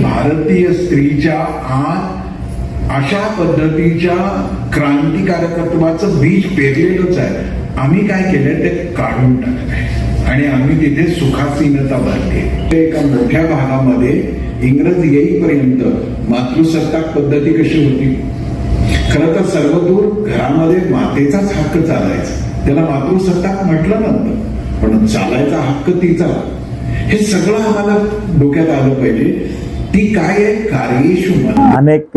भारतीय स्त्रीच्या आत अशा पद्धतीच्या क्रांतिकारकत्वाचं बीज पेरलेलंच आहे. आम्ही काय केलं ते काढून टाकलंय. आणि आम्ही तिथे सुखासीनता भरते ते एका मोठ्या भागामध्ये इंग्रज येईपर्यंत मातृसत्ताक पद्धती कशी होती? खरं तर सर्वदूर घरामध्ये मातेचाच हक्क चालायचा. त्याला मातृसत्ताक म्हटलं नव्हतं. पण चालायचा हक्क तिचा. हे सगळं आम्हाला डोक्यात आलं पाहिजे. ती काय आहे? अनेक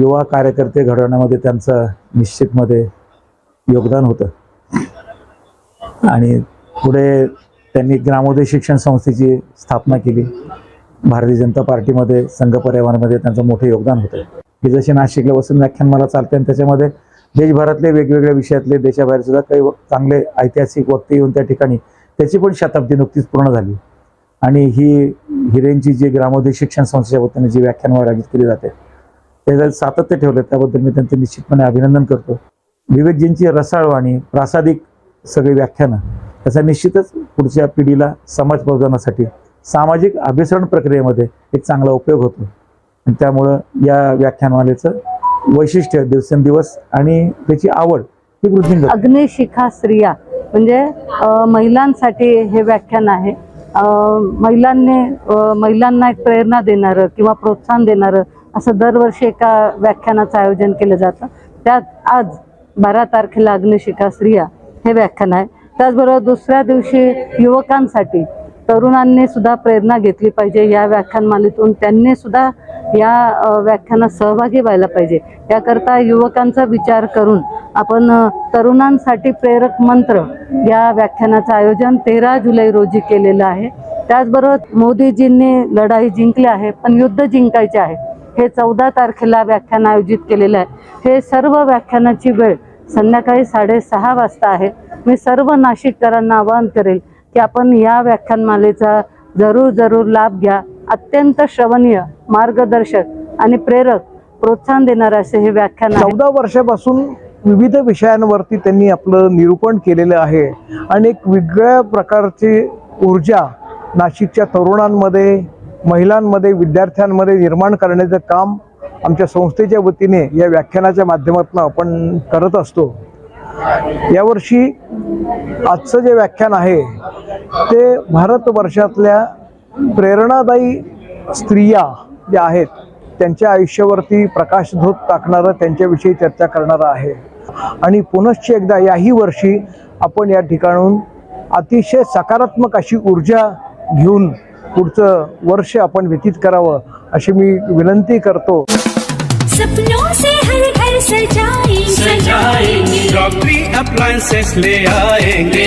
युवा कार्यकर्ते घडवण्यामध्ये त्यांचं निश्चितमध्ये योगदान होतं. आणि पुढे त्यांनी ग्रामोदय शिक्षण संस्थेची स्थापना केली. भारतीय जनता पार्टीमध्ये संघ पर्यावरणामध्ये त्यांचं मोठं योगदान होतं. की जसे नाशिकला वसून व्याख्यान मला चालते आणि त्याच्यामध्ये देशभरातले वेगवेगळ्या विषयातले देशाबाहेर सुद्धा काही चांगले ऐतिहासिक वक्ते येऊन त्या ठिकाणी त्याची पण शताब्दी नुकतीच पूर्ण झाली. आणि ही हिरेंची जी ग्रामोदय शिक्षण संस्थेच्या वतीने जी व्याख्यानमाला आयोजित केली जाते त्याचं सातत्य ठेवलं त्याबद्दल मी त्यांचं निश्चितपणे अभिनंदन करतो. विवेकजींची रसाळवाणी प्रासादिक सगळी व्याख्यानं त्याचा निश्चितच पुढच्या पिढीला समाज प्रबोधनासाठी सामाजिक अभिसरण प्रक्रियेमध्ये एक चांगला उपयोग होतो. आणि त्यामुळं या व्याख्यानमालेचं वैशिष्ट्य दिवसेंदिवस आणि त्याची आवड ही वृद्धी अग्निशिखा स्त्रिया म्हणजे महिलांसाठी हे व्याख्यान आहे. महिलांनी महिलांना एक प्रेरणा देणारं किंवा प्रोत्साहन देणारं असं दरवर्षी एका व्याख्यानाचं आयोजन केलं जातं. त्यात आज बारा तारखेला अग्निशिखा स्त्रिया हे व्याख्यान आहे. त्याचबरोबर दुसऱ्या दिवशी युवकांसाठी तरुणांनी सुद्धा प्रेरणा घेतली पाहिजे या व्याख्यानमालेतून त्यांनी सुद्धा या व्याख्यानात सहभागी व्हायला पाहिजे. त्याकरता युवकांचा विचार करून आपण तरुणांसाठी प्रेरक मंत्र या व्याख्यानाचं आयोजन तेरा जुलै रोजी केलेलं आहे. त्याचबरोबर मोदीजींनी लढाई जिंकली आहे पण युद्ध जिंकायचे आहे. हे चौदा तारखेला व्याख्यान आयोजित केलेलं आहे. हे सर्व व्याख्यानाची वेळ संध्याकाळी साडेसहा वाजता आहे. मी सर्व नाशिककरांना आवाहन करेल की आपण या व्याख्यानमालेचा जरूर जरूर लाभ घ्या. अत्यंत श्रवणीय मार्गदर्शक आणि प्रेरक प्रोत्साहन देणारे असे हे व्याख्यान चौदा वर्षापासून विविध विषयांवरती त्यांनी आपलं निरूपण केलेलं आहे आणि एक वेगळ्या प्रकारची ऊर्जा नाशिकच्या तरुणांमध्ये महिलांमध्ये विद्यार्थ्यांमध्ये निर्माण करण्याचं काम आमच्या संस्थेच्या वतीने या व्याख्यानाच्या माध्यमातून आपण करत असतो. यावर्षी आजचं जे व्याख्यान आहे ते भारतवर्षातल्या प्रेरणादायी स्त्रिया ज्या आहेत त्यांच्या आयुष्यावरती प्रकाशझोत टाकणारं त्यांच्याविषयी चर्चा करणारं आहे. आणि पुनश्च एकदा याही वर्षी आपण या ठिकाणून अतिशय सकारात्मक अशी ऊर्जा घेऊन पुढचं वर्ष आपण व्यतीत करावं अशी मी विनंती करतो. सपनों से हर घर सजाएंगे. सजाएंगे डॉक्टरी अप्लायंसेस ले आएंगे.